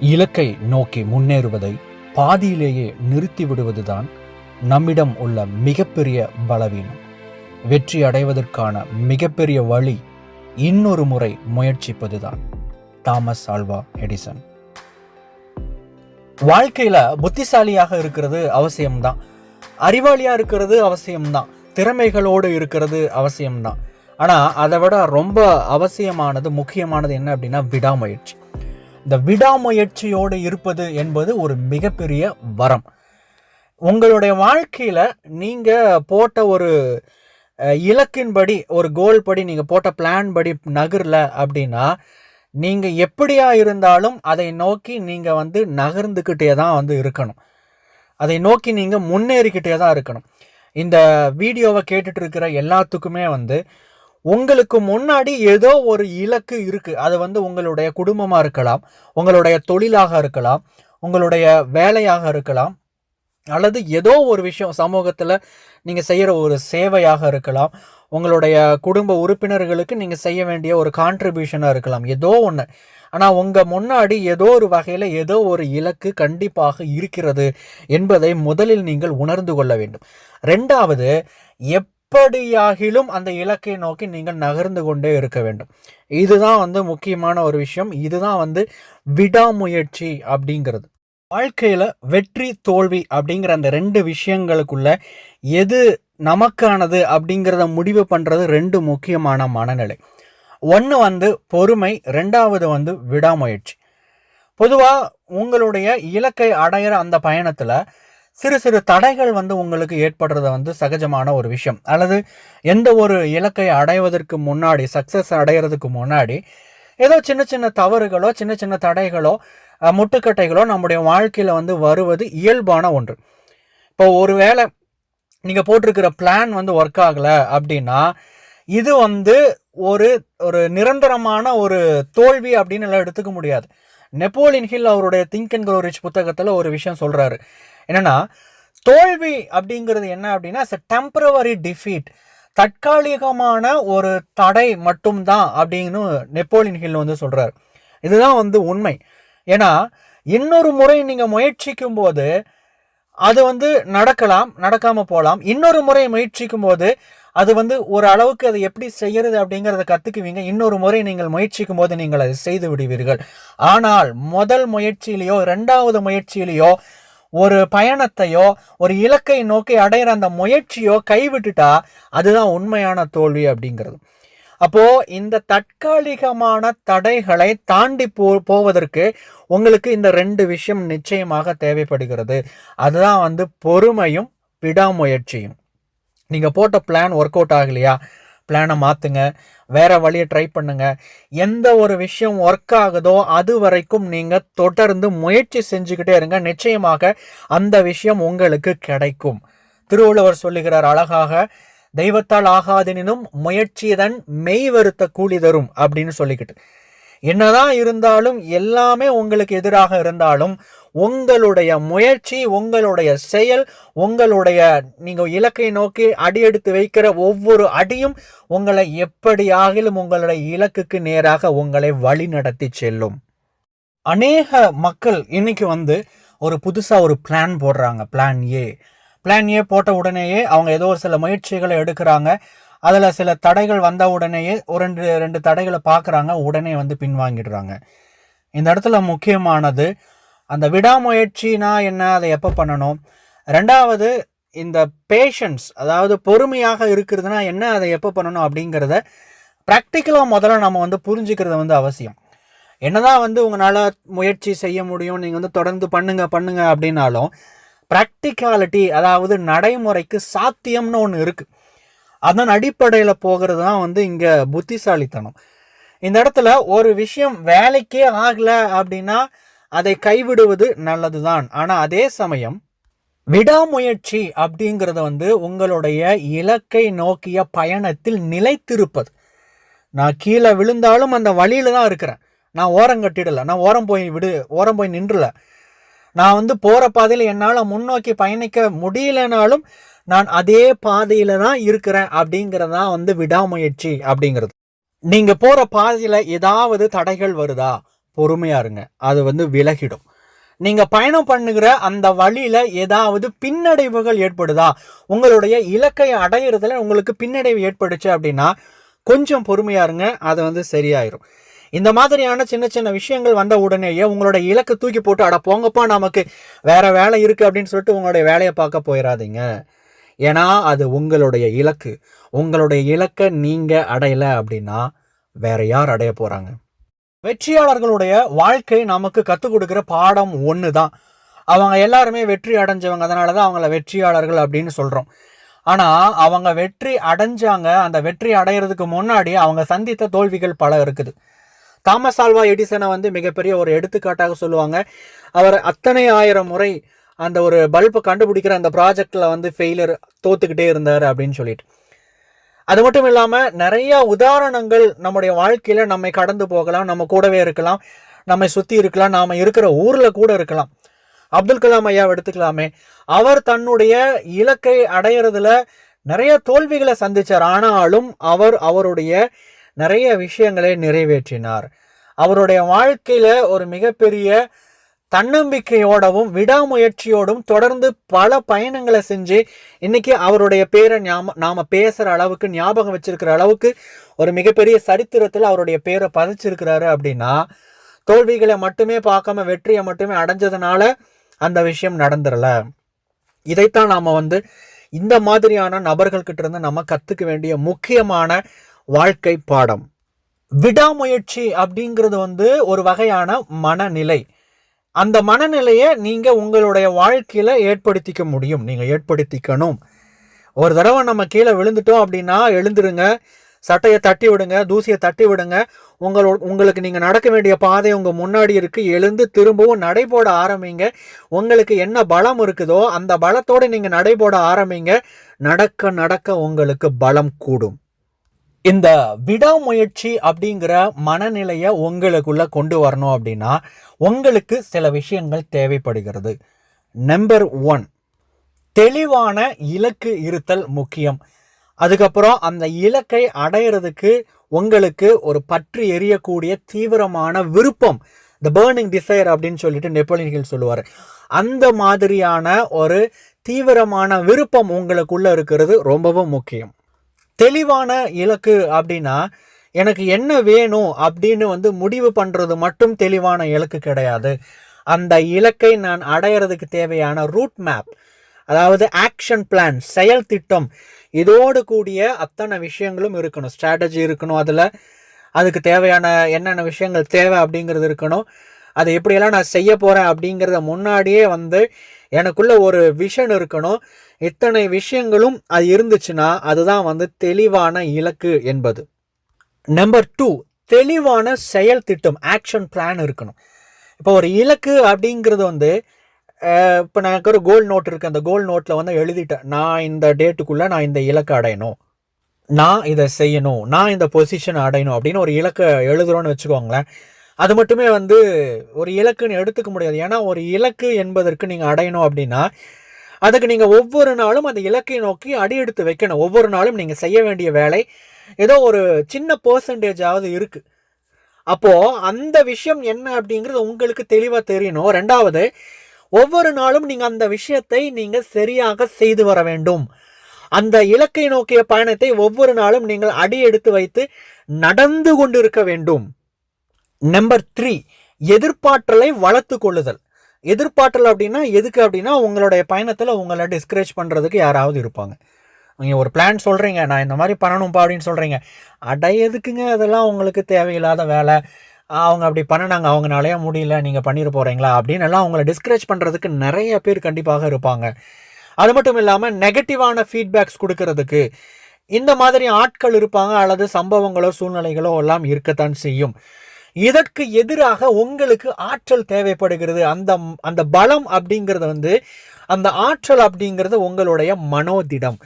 இலக்கை நோக்கி முன்னேறுவதை பாதியிலேயே நிறுத்திவிடுவதுதான் நம்மிடம் உள்ள மிகப்பெரிய பலவீனம். வெற்றி அடைவதற்கான மிகப்பெரிய வழி இன்னொரு முறை முயற்சிப்பதுதான். Thomas Alva Edison. வாழ்க்கையில புத்திசாலியாக இருக்கிறது அவசியம்தான். அறிவாளியா இருக்கிறது அவசியம்தான். திறமைகளோடு இருக்கிறது அவசியம்தான். ஆனா அதை விட ரொம்ப அவசியமானது முக்கியமானது என்ன அப்படின்னா விடாமுயற்சி. இந்த விடாமுயற்சியோடு இருப்பது என்பது ஒரு மிகப்பெரிய வரம். உங்களுடைய வாழ்க்கையில் நீங்கள் போட்ட ஒரு இலக்கின்படி ஒரு கோல் படி நீங்கள் போட்ட பிளான் படி நகரல அப்படின்னா நீங்கள் எப்படியா இருந்தாலும் அதை நோக்கி நீங்கள் வந்து நகர்ந்துக்கிட்டே தான் வந்து இருக்கணும். அதை நோக்கி நீங்கள் முன்னேறிக்கிட்டே தான் இருக்கணும். இந்த வீடியோவை கேட்டுட்ருக்கிற எல்லாத்துக்குமே வந்து உங்களுக்கு முன்னாடி ஏதோ ஒரு இலக்கு இருக்குது அது வந்து உங்களுடைய குடும்பமாக இருக்கலாம் உங்களுடைய தொழிலாக இருக்கலாம் உங்களுடைய வேலையாக இருக்கலாம் அல்லது ஏதோ ஒரு விஷயம் சமூகத்தில் நீங்கள் செய்கிற ஒரு சேவையாக இருக்கலாம் உங்களுடைய குடும்ப உறுப்பினர்களுக்கு நீங்கள் செய்ய வேண்டிய ஒரு கான்ட்ரிபியூஷனாக இருக்கலாம் ஏதோ ஒன்று ஆனால் உங்கள் முன்னாடி ஏதோ ஒரு வகையில் ஏதோ ஒரு இலக்கு கண்டிப்பாக இருக்கிறது என்பதை முதலில் நீங்கள் உணர்ந்து கொள்ள வேண்டும். ரெண்டாவது எப் எப்படியாகிலும் அந்த இலக்கை நோக்கி நீங்கள் நகர்ந்து கொண்டே இருக்க வேண்டும். இதுதான் வந்து முக்கியமான ஒரு விஷயம். இதுதான் வந்து விடாமுயற்சி அப்படிங்கிறது. வாழ்க்கையில் வெற்றி தோல்வி அப்படிங்கிற அந்த ரெண்டு விஷயங்களுக்குள்ள எது நமக்கானது அப்படிங்கிறத முடிவு பண்ணுறது ரெண்டு முக்கியமான மனநிலை. ஒன்று வந்து பொறுமை ரெண்டாவது வந்து விடாமுயற்சி. பொதுவாக உங்களுடைய இலக்கை அடையிற அந்த பயணத்தில் சிறு சிறு தடைகள் வந்து உங்களுக்கு ஏற்படுறது வந்து சகஜமான ஒரு விஷயம். அல்லது எந்த ஒரு இலக்கை அடைவதற்கு முன்னாடி சக்ஸஸ் அடைகிறதுக்கு முன்னாடி ஏதோ சின்ன சின்ன தவறுகளோ சின்ன சின்ன தடைகளோ முட்டுக்கட்டைகளோ நம்முடைய வாழ்க்கையில் வந்து வருவது இயல்பான ஒன்று. இப்போ ஒருவேளை நீங்கள் போட்டிருக்கிற பிளான் வந்து ஒர்க் ஆகலை அப்படின்னா இது வந்து ஒரு ஒரு நிரந்தரமான ஒரு தோல்வி அப்படின்னு எல்லாம் எடுத்துக்க முடியாது. நெப்போலியன் ஹில் அவருடைய திங்க் அண்ட் ரிச் புத்தகத்தில் ஒரு விஷயம் சொல்கிறாரு என்னென்னா தோல்வி அப்படிங்கிறது என்ன அப்படின்னா இட்ஸ் டெம்பரவரி டிஃபீட் தற்காலிகமான ஒரு தடை மட்டும்தான் அப்படின்னு நெப்போலியன் ஹில் வந்து சொல்கிறார் இதுதான் வந்து உண்மை. ஏன்னா இன்னொரு முறை நீங்கள் முயற்சிக்கும் போது அது வந்து நடக்கலாம் நடக்காமல் போகலாம் இன்னொரு முறை முயற்சிக்கும் போது அது வந்து ஒரு அளவுக்கு அதை எப்படி செய்கிறது அப்படிங்கிறத கற்றுக்குவீங்க இன்னொரு முறை நீங்கள் முயற்சிக்கும் போது நீங்கள் அதை செய்து விடுவீர்கள். ஆனால் முதல் முயற்சியிலேயோ ரெண்டாவது முயற்சியிலேயோ ஒரு பயணத்தையோ ஒரு இலக்கை நோக்கி அடையிற அந்த முயற்சியோ கைவிட்டுட்டா அதுதான் உண்மையான தோல்வி அப்படிங்கிறது. அப்போ இந்த தற்காலிகமான தடைகளை தாண்டி போ போவதற்கு உங்களுக்கு இந்த ரெண்டு விஷயம் நிச்சயமாக தேவைப்படுகிறது. அதுதான் வந்து பொறுமையும் விடாமுயற்சியும். நீங்கள் போட்ட பிளான் ஒர்க் அவுட் ஆகலையா? பிளானை மாற்றுங்க வேறு வழியை ட்ரை பண்ணுங்க. எந்த ஒரு விஷயம் ஒர்க் ஆகுதோ அது வரைக்கும் நீங்கள் தொடர்ந்து முயற்சி செஞ்சுக்கிட்டே இருங்க. நிச்சயமாக அந்த விஷயம் உங்களுக்கு கிடைக்கும். திருவள்ளுவர் சொல்லுகிறார் அழகாக தெய்வத்தால் ஆகாதெனினும் முயற்சியதன் மெய் வருத்த கூலி தரும் அப்படின்னு சொல்லிக்கிட்டு. என்னதான் இருந்தாலும் எல்லாமே உங்களுக்கு எதிராக இருந்தாலும் உங்களுடைய முயற்சி உங்களுடைய செயல் உங்களுடைய நீங்கள் இலக்கை நோக்கி அடி எடுத்து வைக்கிற ஒவ்வொரு அடியும் உங்களை எப்படியாகிலும் உங்களுடைய இலக்குக்கு நேராக உங்களை வழி நடத்தி செல்லும். அநேக மக்கள் இன்னைக்கு வந்து ஒரு புதுசாக ஒரு பிளான் போடுறாங்க பிளான் ஏ பிளான் ஏ போட்ட உடனேயே அவங்க ஏதோ ஒரு சில முயற்சிகளை எடுக்கிறாங்க. அதில் சில தடைகள் வந்த உடனேயே ஒரு ரெண்டு ரெண்டு தடைகளை பார்க்குறாங்க உடனே வந்து பின்வாங்கிடுறாங்க. இந்த இடத்துல முக்கியமானது அந்த விடாமுயற்சினா என்ன அதை எப்போ பண்ணணும்? ரெண்டாவது இந்த பேஷன்ஸ் அதாவது பொறுமையாக இருக்கிறதுனா என்ன அதை எப்போ பண்ணணும் அப்படிங்கிறத ப்ராக்டிக்கலாக முதல்ல நம்ம வந்து புரிஞ்சுக்கிறது வந்து அவசியம். என்னதான் வந்து உங்களால் முயற்சி செய்ய முடியும் நீங்கள் வந்து தொடர்ந்து பண்ணுங்க பண்ணுங்க அப்படின்னாலும் ப்ராக்டிகாலிட்டி அதாவது நடைமுறைக்கு சாத்தியம்னு ஒன்று இருக்குது அதன் அடிப்படையில் போகிறது தான் வந்து இங்கே புத்திசாலித்தனம். இந்த இடத்துல ஒரு விஷயம் வேலைக்கே ஆகலை அப்படின்னா அதை கைவிடுவது நல்லதுதான். ஆனால் அதே சமயம் விடாமுயற்சி அப்படிங்கிறது வந்து உங்களுடைய இலக்கை நோக்கிய பயணத்தில் நிலைத்திருப்பது. நான் கீழே விழுந்தாலும் அந்த வழியில் தான் இருக்கிறேன். நான் ஓரம் கட்டிடல. நான் ஓரம் போய் விடு ஓரம் போய் நின்றல. நான் வந்து போகிற பாதையில் என்னால் முன்னோக்கி பயணிக்க முடியலனாலும் நான் அதே பாதையில் தான் இருக்கிறேன் அப்படிங்கிறது தான் வந்து விடாமுயற்சி அப்படிங்கிறது. நீங்கள் போகிற பாதையில் ஏதாவது தடைகள் வருதா? பொறுமையாக இருங்க. அது வந்து விலகிடும். நீங்கள் பயணம் பண்ணுகிற அந்த வழியில் ஏதாவது பின்னடைவுகள் ஏற்படுதா? உங்களுடைய இலக்கை அடையிறதுல உங்களுக்கு பின்னடைவு ஏற்பட்டுச்சு அப்படின்னா கொஞ்சம் பொறுமையா இருங்க. அது வந்து சரியாயிரும். இந்த மாதிரியான சின்ன சின்ன விஷயங்கள் வந்த உடனேயே உங்களோட இலக்கை தூக்கி போட்டு அட போங்கப்பா நமக்கு வேற வேலை இருக்குது அப்படின்னு சொல்லிட்டு உங்களுடைய வேலையை பார்க்க போயிடாதீங்க ஏன்னா அது உங்களுடைய இலக்கு. உங்களுடைய இலக்கை நீங்கள் அடையலை அப்படின்னா வேற யார் அடைய போகிறாங்க வெற்றியாளர்களுடைய வாழ்க்கை நமக்கு கற்றுக் கொடுக்குற பாடம் ஒன்று தான் அவங்க எல்லாருமே வெற்றி அடைஞ்சவங்க அதனால தான் அவங்கள வெற்றியாளர்கள் அப்படின்னு சொல்கிறோம் ஆனால் அவங்க வெற்றி அடைஞ்சாங்க அந்த வெற்றி அடையிறதுக்கு முன்னாடி அவங்க சந்தித்த தோல்விகள் பல இருக்குது. தாமஸ் ஆல்வா எடிசனை வந்து மிகப்பெரிய ஒரு எடுத்துக்காட்டாக சொல்லுவாங்க. அவர் அத்தனை ஆயிரம் முறை அந்த ஒரு பல்பை கண்டுபிடிக்கிற அந்த ப்ராஜெக்டில் வந்து ஃபெயிலியர் தோத்துக்கிட்டே இருந்தார் அப்படின்னு சொல்லிட்டு. அது மட்டும் இல்லாமல் நிறைய உதாரணங்கள் நம்முடைய வாழ்க்கையில் நம்மை கடந்து போகலாம் நம்ம கூடவே இருக்கலாம் நம்மை சுற்றி இருக்கலாம் நாம் இருக்கிற ஊரில் கூட இருக்கலாம். அப்துல் கலாம் ஐயா எடுத்துக்கலாமே. அவர் தன்னுடைய இலக்கை அடையிறதுல நிறைய தோல்விகளை சந்தித்தார் ஆனாலும் அவர் அவருடைய நிறைய விஷயங்களை நிறைவேற்றினார். அவருடைய வாழ்க்கையில் ஒரு மிகப்பெரிய தன்னம்பிக்கையோடவும் விடாமுயற்சியோடும் தொடர்ந்து பல பயணங்களை செஞ்சு இன்னைக்கு அவருடைய பேரை ஞாபகம் நாம பேசுகிற அளவுக்கு ஞாபகம் வச்சிருக்கிற அளவுக்கு ஒரு மிகப்பெரிய சரித்திரத்தில் அவருடைய பேரை பதிச்சிருக்கிறாரு அப்படின்னா தோல்விகளை மட்டுமே பார்க்காம வெற்றியை மட்டுமே அடைஞ்சதுனால அந்த விஷயம் நடந்துடல இதைத்தான் நாம் வந்து இந்த மாதிரியான நபர்கள்கிட்ட இருந்து நம்ம கற்றுக்க வேண்டிய முக்கியமான வாழ்க்கை பாடம். விடாமுயற்சி அப்படிங்கிறது வந்து ஒரு வகையான மனநிலை. அந்த மனநிலையை நீங்கள் உங்களுடைய வாழ்க்கையில் ஏற்படுத்திக்க முடியும். நீங்கள் ஏற்படுத்திக்கணும். ஒரு தடவை நம்ம கீழே விழுந்துட்டோம் அப்படின்னா எழுந்துருங்க. சட்டையை தட்டி விடுங்க தூசியை தட்டி விடுங்க. உங்களோட உங்களுக்கு நீங்கள் நடக்க வேண்டிய பாதை உங்கள் முன்னாடி இருக்குது எழுந்து திரும்பவும் நடைபோட ஆரம்பிங்க. உங்களுக்கு என்ன பலம் இருக்குதோ அந்த பலத்தோடு நீங்கள் நடைபோட ஆரம்பிங்க. நடக்க நடக்க உங்களுக்கு பலம் கூடும். இந்த விடாமுயற்சி அப்படிங்கிற மனநிலையை உங்களுக்குள்ள கொண்டு வரணும் அப்படின்னா உங்களுக்கு சில விஷயங்கள் தேவைப்படுகிறது. நம்பர் ஒன் தெளிவான இலக்கு இருத்தல் முக்கியம். அதுக்கப்புறம் அந்த இலக்கை அடையிறதுக்கு உங்களுக்கு ஒரு பற்றி எரியக்கூடிய தீவிரமான விருப்பம் த பேர்னிங் டிசைர் அப்படின்னு சொல்லிட்டு நெப்போலியன் ஹில் சொல்லுவார். அந்த மாதிரியான ஒரு தீவிரமான விருப்பம் உங்களுக்குள்ளே இருக்கிறது ரொம்பவும் முக்கியம். தெளிவான இலக்கு அப்படின்னா எனக்கு என்ன வேணும் அப்படின்னு வந்து முடிவு பண்ணுறது மட்டும் தெளிவான இலக்கு கிடையாது. அந்த இலக்கை நான் அடையிறதுக்கு தேவையான ரூட் மேப் அதாவது ஆக்ஷன் பிளான் செயல் திட்டம் இதோடு கூடிய அத்தனை விஷயங்களும் இருக்கணும். ஸ்ட்ராட்டஜி இருக்கணும் அதில். அதுக்கு தேவையான என்னென்ன விஷயங்கள் தேவை அப்படிங்கிறது இருக்கணும். அதை எப்படியெல்லாம் நான் செய்ய போகிறேன் அப்படிங்கிறத முன்னாடியே வந்து எனக்குள்ள ஒரு விஷன் இருக்கணும். இத்தனை விஷயங்களும் அது இருந்துச்சுன்னா அதுதான் வந்து தெளிவான இலக்கு என்பது. நம்பர் டூ தெளிவான செயல் திட்டம் ஆக்ஷன் பிளான் இருக்கணும். இப்போ ஒரு இலக்கு அப்படிங்கிறது வந்து இப்போ நான் ஒரு கோல் நோட் இருக்குது அந்த கோல் நோட்டில் வந்து எழுதிட்டேன். நான் இந்த டேட்டுக்குள்ளே நான் இந்த இலக்கை அடையணும். நான் இதை செய்யணும். நான் இந்த பொசிஷன் அடையணும் அப்படின்னு ஒரு இலக்கை எழுதுகிறோன்னு வச்சுக்கோங்களேன். அது மட்டுமே வந்து ஒரு இலக்குன்னு எடுத்துக்க முடியாது. ஏன்னா ஒரு இலக்கு என்பதற்கு நீங்கள் அடையணும் அப்படின்னா அதுக்கு நீங்கள் ஒவ்வொரு நாளும் அந்த இலக்கை நோக்கி அடி எடுத்து வைக்கணும். ஒவ்வொரு நாளும் நீங்கள் செய்ய வேண்டிய வேலை ஏதோ ஒரு சின்ன பர்சன்டேஜாவது இருக்குது அப்போது அந்த விஷயம் என்ன அப்படிங்கிறது உங்களுக்கு தெளிவாக தெரியணும். ரெண்டாவது ஒவ்வொரு நாளும் நீங்கள் அந்த விஷயத்தை நீங்கள் சரியாக செய்து வர வேண்டும். அந்த இலக்கை நோக்கிய பயணத்தை ஒவ்வொரு நாளும் நீங்கள் அடி எடுத்து வைத்து நடந்து கொண்டிருக்க வேண்டும். நம்பர் த்ரீ எதிர்பாற்றலை வளர்த்து கொள்ளுதல். எதிர்பாற்றல் அப்படின்னா எதுக்கு அப்படின்னா உங்களுடைய பயணத்தில் உங்களை டிஸ்கரேஜ் பண்ணுறதுக்கு யாராவது இருப்பாங்க. நீங்கள் ஒரு பிளான் சொல்கிறீங்க நான் இந்த மாதிரி பண்ணணும்ப்பா அப்படின்னு சொல்கிறீங்க அடையதுக்குங்க அதெல்லாம் உங்களுக்கு தேவையில்லாத வேலை? அவங்க அப்படி பண்ணினாங்க அவங்களாலேயே முடியல நீங்கள் பண்ணிட போகிறீங்களா அப்படின்னு எல்லாம் அவங்கள டிஸ்கரேஜ் பண்ணுறதுக்கு நிறைய பேர் கண்டிப்பாக இருப்பாங்க. அது மட்டும் இல்லாமல் நெகட்டிவான ஃபீட்பேக்ஸ் கொடுக்கறதுக்கு இந்த மாதிரி ஆட்கள் இருப்பாங்க அல்லது சம்பவங்களோ சூழ்நிலைகளோ எல்லாம் இருக்கத்தான் செய்யும். இதற்கு எதிராக உங்களுக்கு ஆற்றல் தேவைப்படுகிறது. அந்த அந்த பலம் அப்படிங்கிறது வந்து அந்த ஆற்றல் அப்படிங்கிறது உங்களுடைய மனோதிடம்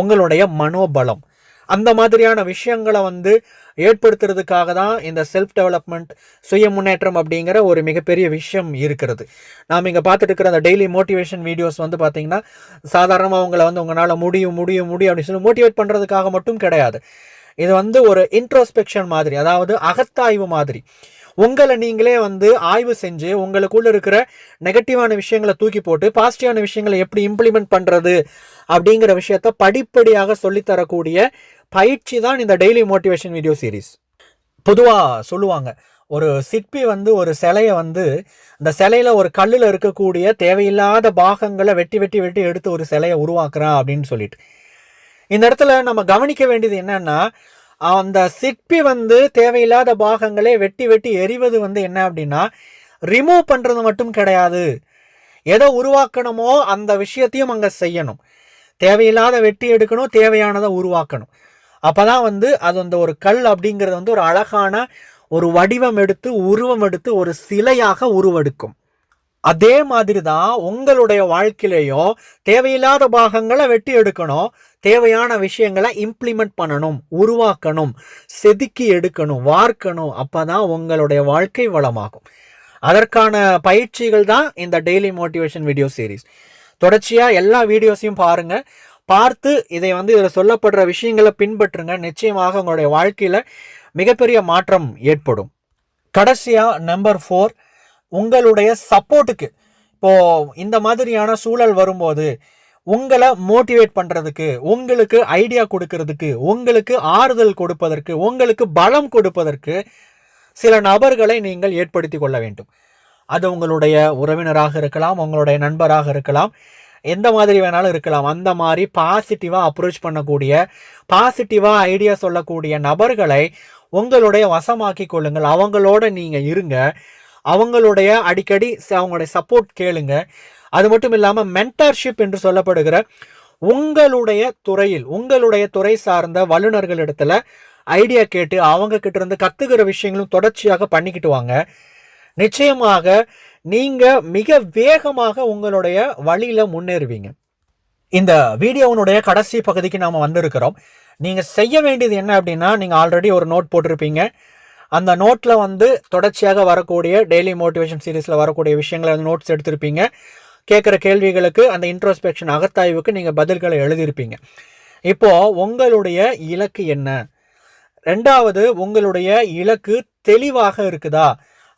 உங்களுடைய மனோபலம். அந்த மாதிரியான விஷயங்களை வந்து ஏற்படுத்துறதுக்காக தான் இந்த செல்ஃப் டெவலப்மெண்ட் சுய முன்னேற்றம் அப்படிங்கிற ஒரு மிகப்பெரிய விஷயம் இருக்கிறது. நாம் இங்கே பார்த்துட்டு இருக்கிற அந்த டெய்லி மோட்டிவேஷன் வீடியோஸ் வந்து பார்த்திங்கன்னா சாதாரணமாக உங்களை வந்து உங்களால் முடியும் முடியும் முடியும் அப்படின்னு சொல்லி மோட்டிவேட் பண்ணுறதுக்காக மட்டும் கிடையாது. இது வந்து ஒரு இன்ட்ரோஸ்பெக்ஷன் மாதிரி அதாவது அகத்தாய்வு மாதிரி. உங்களை நீங்களே வந்து ஆய்வு செஞ்சு உங்களுக்குள்ள இருக்கிற நெகட்டிவான விஷயங்களை தூக்கி போட்டு பாசிட்டிவான விஷயங்களை எப்படி இம்ப்ளிமெண்ட் பண்ணுறது அப்படிங்கிற விஷயத்த படிப்படியாக சொல்லித்தரக்கூடிய பயிற்சி தான் இந்த டெய்லி மோட்டிவேஷன் வீடியோ சீரீஸ் பொதுவாக சொல்லுவாங்க ஒரு சிற்பி வந்து ஒரு சிலையை வந்து அந்த சிலையில ஒரு கல்லில் இருக்கக்கூடிய தேவையில்லாத பாகங்களை வெட்டி வெட்டி வெட்டி எடுத்து ஒரு சிலையை உருவாக்குறான் அப்படின்னு சொல்லிட்டு. இந்த இடத்துல நம்ம கவனிக்க வேண்டியது என்னன்னா அந்த சிற்பி வந்து தேவையில்லாத பாகங்களை வெட்டி வெட்டி எறிவது வந்து என்ன அப்படின்னா ரிமூவ் பண்ணுறது மட்டும் கிடையாது. எதை உருவாக்கணுமோ அந்த விஷயத்தையும் அங்கே செய்யணும். தேவையில்லாத வெட்டி எடுக்கணும் தேவையானதை உருவாக்கணும். அப்போ தான் வந்து அது அந்த ஒரு கல் அப்படிங்கிறது வந்து ஒரு அழகான ஒரு வடிவம் எடுத்து உருவம் எடுத்து ஒரு சிலையாக உருவெடுக்கும். அதே மாதிரி தான் உங்களுடைய வாழ்க்கையிலையும் தேவையில்லாத பாகங்களை வெட்டி எடுக்கணும். தேவையான விஷயங்களை இம்ப்ளிமெண்ட் பண்ணணும் உருவாக்கணும் செதுக்கி எடுக்கணும் வார்க்கணும். அப்பதான் உங்களுடைய வாழ்க்கை வளமாகும். அதற்கான பயிற்சிகள் தான் இந்த டெய்லி மோட்டிவேஷன் வீடியோ சீரீஸ் தொடர்ச்சியாக எல்லா வீடியோஸையும் பாருங்க. பார்த்து இதை வந்து இதில் சொல்லப்படுற விஷயங்களை பின்பற்றுங்க. நிச்சயமாக உங்களுடைய வாழ்க்கையில் மிகப்பெரிய மாற்றம் ஏற்படும். கடைசியாக நம்பர் ஃபோர் உங்களுடைய சப்போர்ட்டுக்கு. இப்போ இந்த மாதிரியான சூழல் வரும்போது உங்களை மோட்டிவேட் பண்ணுறதுக்கு உங்களுக்கு ஐடியா கொடுக்கறதுக்கு உங்களுக்கு ஆறுதல் கொடுப்பதற்கு உங்களுக்கு பலம் கொடுப்பதற்கு சில நபர்களை நீங்கள் ஏற்படுத்தி கொள்ள வேண்டும். அது உங்களுடைய உறவினராக இருக்கலாம் உங்களுடைய நண்பராக இருக்கலாம் எந்த மாதிரி வேணாலும் இருக்கலாம். அந்த மாதிரி பாசிட்டிவாக அப்ரோச் பண்ணக்கூடிய பாசிட்டிவாக ஐடியா சொல்லக்கூடிய நபர்களை உங்களுடைய வசமாக்கி கொள்ளுங்கள். அவங்களோட நீங்கள் இருங்க. அவங்களுடைய அடிக்கடி ச- அவங்களுடைய சப்போர்ட் கேளுங்க. அது மட்டும் இல்லாமல் மென்டர்ஷிப் என்று சொல்லப்படுகிற உங்களுடைய துறையில் உங்களுடைய துறை சார்ந்த வல்லுநர்களிடத்துல ஐடியா கேட்டு அவங்க கிட்ட இருந்து கத்துக்கிற விஷயங்களும் தொடர்ச்சியாக பண்ணிக்கிட்டு வாங்க. நிச்சயமாக நீங்க மிக வேகமாக உங்களுடைய வழியில முன்னேறுவீங்க. இந்த வீடியோவினுடைய கடைசி பகுதிக்கு நாம வந்திருக்கிறோம். நீங்க செய்ய வேண்டியது என்ன அப்படின்னா நீங்க ஆல்ரெடி ஒரு நோட் போட்டிருப்பீங்க. அந்த நோட்டில் வந்து தொடர்ச்சியாக வரக்கூடிய டெய்லி மோட்டிவேஷன் சீரீஸில் வரக்கூடிய விஷயங்களை வந்து நோட்ஸ் எடுத்திருப்பீங்க. கேட்குற கேள்விகளுக்கு அந்த இன்ட்ரோஸ்பெக்ஷன் அகத்தாய்வுக்கு நீங்கள் பதில்களை எழுதியிருப்பீங்க. இப்போது உங்களுடைய இலக்கு என்ன? ரெண்டாவது உங்களுடைய இலக்கு தெளிவாக இருக்குதா?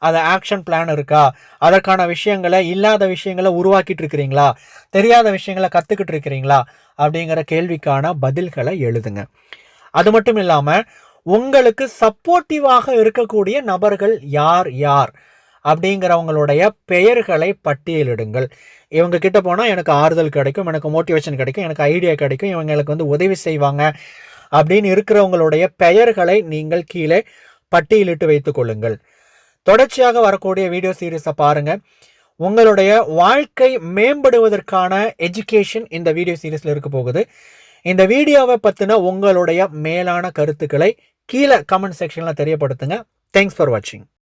அது ஆக்ஷன் பிளான் இருக்கா? அதற்கான விஷயங்களை இல்லாத விஷயங்களை உருவாக்கிட்டு இருக்கிறீங்களா? தெரியாத விஷயங்களை கற்றுக்கிட்டு இருக்கிறீங்களா? அப்படிங்கிற கேள்விக்கான பதில்களை எழுதுங்க. அது மட்டும் இல்லாமல் உங்களுக்கு சப்போர்ட்டிவாக இருக்கக்கூடிய நபர்கள் யார் யார்? அப்படிங்கிறவங்களுடைய பெயர்களை பட்டியலிடுங்கள். இவங்க கிட்ட போனால் எனக்கு ஆறுதல் கிடைக்கும் எனக்கு மோட்டிவேஷன் கிடைக்கும் எனக்கு ஐடியா கிடைக்கும் இவங்களுக்கு வந்து உதவி செய்வாங்க அப்படின்னு இருக்கிறவங்களுடைய பெயர்களை நீங்கள் கீழே பட்டியலிட்டு வைத்துக் கொள்ளுங்கள். தொடர்ச்சியாக வரக்கூடிய வீடியோ சீரீஸை பாருங்கள் உங்களுடைய வாழ்க்கை மேம்படுவதற்கான எஜுகேஷன் இந்த வீடியோ சீரீஸில் இருக்க போகுது. இந்த வீடியோவை பற்றின உங்களுடைய மேலான கருத்துக்களை கீழே கமெண்ட் செக்ஷனில் தெரியப்படுத்துங்க. தேங்க்ஸ் ஃபார் வாட்சிங்